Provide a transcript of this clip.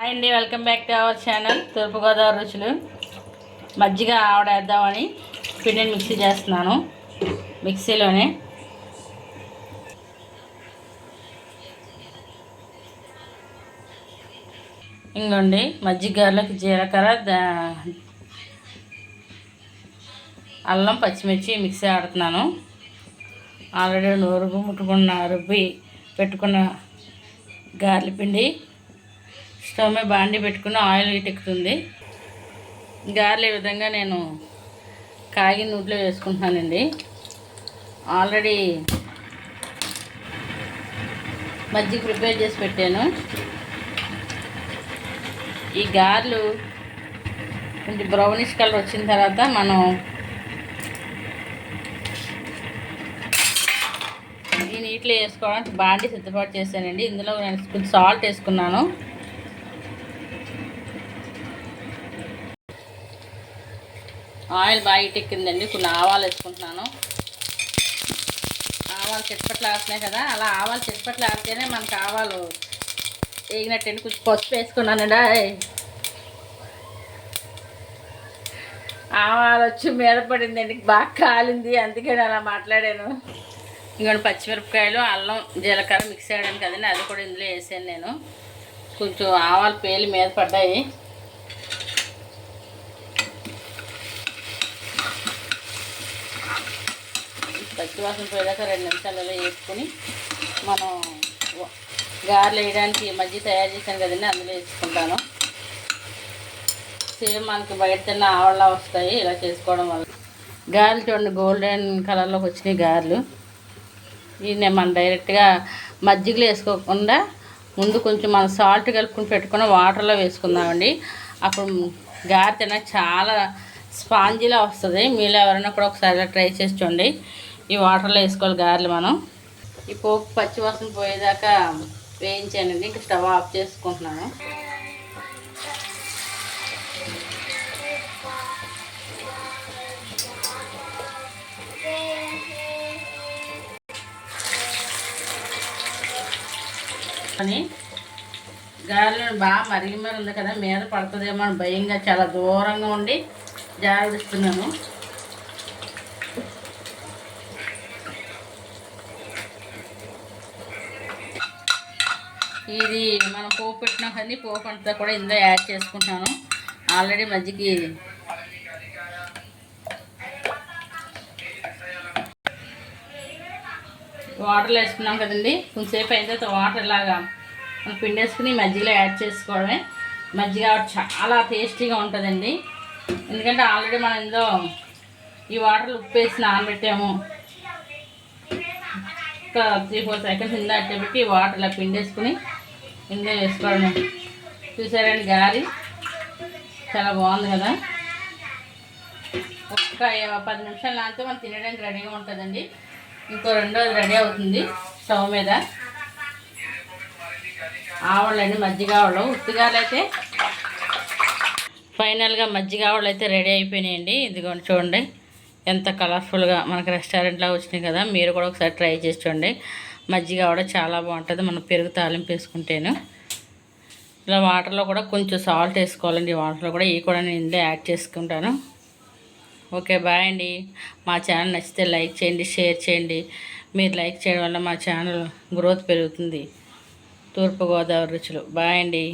Hi అండి welcome back to our channel Turpu Godavari రుచులు. మజ్జిగ ఆవిడేద్దామని పిండిని మిక్సీ చేస్తున్నాను మిక్సీలోనే. ఇంకోండి మజ్జిగ గారెలకు జీలకర్ర అల్లం పచ్చిమిర్చి మిక్సీ ఆడుతున్నాను. ఆల్రెడీ నూరుగు ముట్టుకున్న రుబ్బి పెట్టుకున్న గార్లి పిండి స్టవ్ మీద బాండి పెట్టుకుని ఆయిల్ ఎక్కుతుంది గారెలు ఈ విధంగా నేను కాగిన నూట్లో వేసుకుంటున్నానండి. ఆల్రెడీ మజ్జిగ ప్రిపేర్ చేసి పెట్టాను. ఈ గారెలు కొంచెం బ్రౌనిష్ కలర్ వచ్చిన తర్వాత మనం ఈ నీటిలో వేసుకోవడానికి బాండి సిద్ధపాటు చేశానండి. ఇందులో నేను కొంచెం సాల్ట్ వేసుకున్నాను. ఆయిల్ బాగా ఇటెక్కిందండి. కొన్ని ఆవాలు వేసుకుంటున్నాను. ఆవాలు చిట్పట్లు ఆడుతున్నాయి కదా అలా ఆవాలు చిట్పట్లు ఆడితేనే మనకు ఆవాలు వేగినట్టండి కొంచెం పసుపు వేసుకున్నానండి ఆవాలు వచ్చి మీద పడిందండి. బాగా కాలింది. అందుకని అలా మాట్లాడాను. ఇంకొన్ని పచ్చిమిరపకాయలు అల్లం జీలకర్ర మిక్స్ చేయడానికి కదండి అది కూడా ఇందులో వేసాను నేను. కొంచెం ఆవాలు పేలి మీద పడ్డాయి. పచ్చివాసన పోయేదాకా రెండు నిమిషాలలో వేసుకుని వేసుకొని మనం గారెలు వేయడానికి మజ్జిగ తయారు చేశాను కదండి అందులో వేసుకుంటాను. సేమ్ మనకి బయట తిన్న ఆవళ్ళ వస్తాయి ఇలా చేసుకోవడం వల్ల. గారెలు చూడండి గోల్డెన్ కలర్లోకి వచ్చినాయి గారెలు. ఇవి మనం డైరెక్ట్గా మజ్జిగలో వేసుకోకుండా ముందు కొంచెం మనం సాల్ట్ కలుపుకుని పెట్టుకుని వాటర్లో వేసుకుందామండి. అప్పుడు గారె తిన చాలా స్పాంజీలా వస్తుంది. మీలో ఎవరైనా కూడా ఒకసారి ట్రై చేసి చూడండి. ఈ వాటర్లో వేసుకోవాలి గారెలు మనం. ఈ పోపు పచ్చివాసన పోయేదాకా వేయించానండి ఇంకా స్టవ్ ఆఫ్ చేసుకుంటున్నాను. అని గాలిలో బాగా మరిగి మరి ఉంది కదా మీద పడుతుందేమో అని భయంగా చాలా దూరంగా ఉండి జాగ్రత్తస్తున్నాను ఇది మనం పోపు పెట్టినాం కానీ పోపు అంతా కూడా ఇందులో యాడ్ చేసుకుంటున్నాను ఆల్రెడీ మజ్జిగి వాటర్లో వేసుకున్నాం కదండి. కొంచెంసేపు అయిన తర్వాత వాటర్ ఇలాగా మనం పిండేసుకుని మజ్జిగలో యాడ్ చేసుకోవడమే. మజ్జిగ చాలా టేస్టీగా ఉంటుందండి. ఎందుకంటే ఆల్రెడీ మనం ఇందులో ఈ వాటర్ ఉప్పు వేసి నానబెట్టాము. ఒక త్రీ ఫోర్ సెకండ్స్ ఇందా అట్టబెట్టి ఈ వాటర్ ఇలా పిండేసుకుని ఇందులో వేసుకోవడమే చూసారండి గారి చాలా బాగుంది కదా? ఒక్క పది నిమిషాలు నానితే మనం తినడానికి రెడీగా ఉంటుందండి. ఇంకో రెండోది రెడీ అవుతుంది స్టవ్ మీద. ఆవళ్ళండి మజ్జిగ ఆవళ్ళు ఉత్తిగాలు అయితే ఫైనల్గా మజ్జిగ ఆవళ్ళు అయితే రెడీ అయిపోయినాయండి. ఇదిగోండి చూడండి ఎంత కలర్ఫుల్గా మనకి రెస్టారెంట్లో వచ్చినాయి కదా. మీరు కూడా ఒకసారి ట్రై చేసి చూడండి. మజ్జిగ కూడా చాలా బాగుంటుంది. మనం పెరుగు తాలింపు వేసుకుంటేను. ఇలా వాటర్లో కూడా కొంచెం సాల్ట్ వేసుకోవాలండి. ఈ వాటర్లో కూడా ఇవి కూడా నేను ఇందులో యాడ్ చేసుకుంటాను. ఓకే బాయ్ అండి. మా ఛానల్ నచ్చితే లైక్ చేయండి షేర్ చేయండి. మీరు లైక్ చేయడం వల్ల మా ఛానల్ గ్రోత్ పెరుగుతుంది. తూర్పుగోదావరి రుచులు. బాయ్ అండి.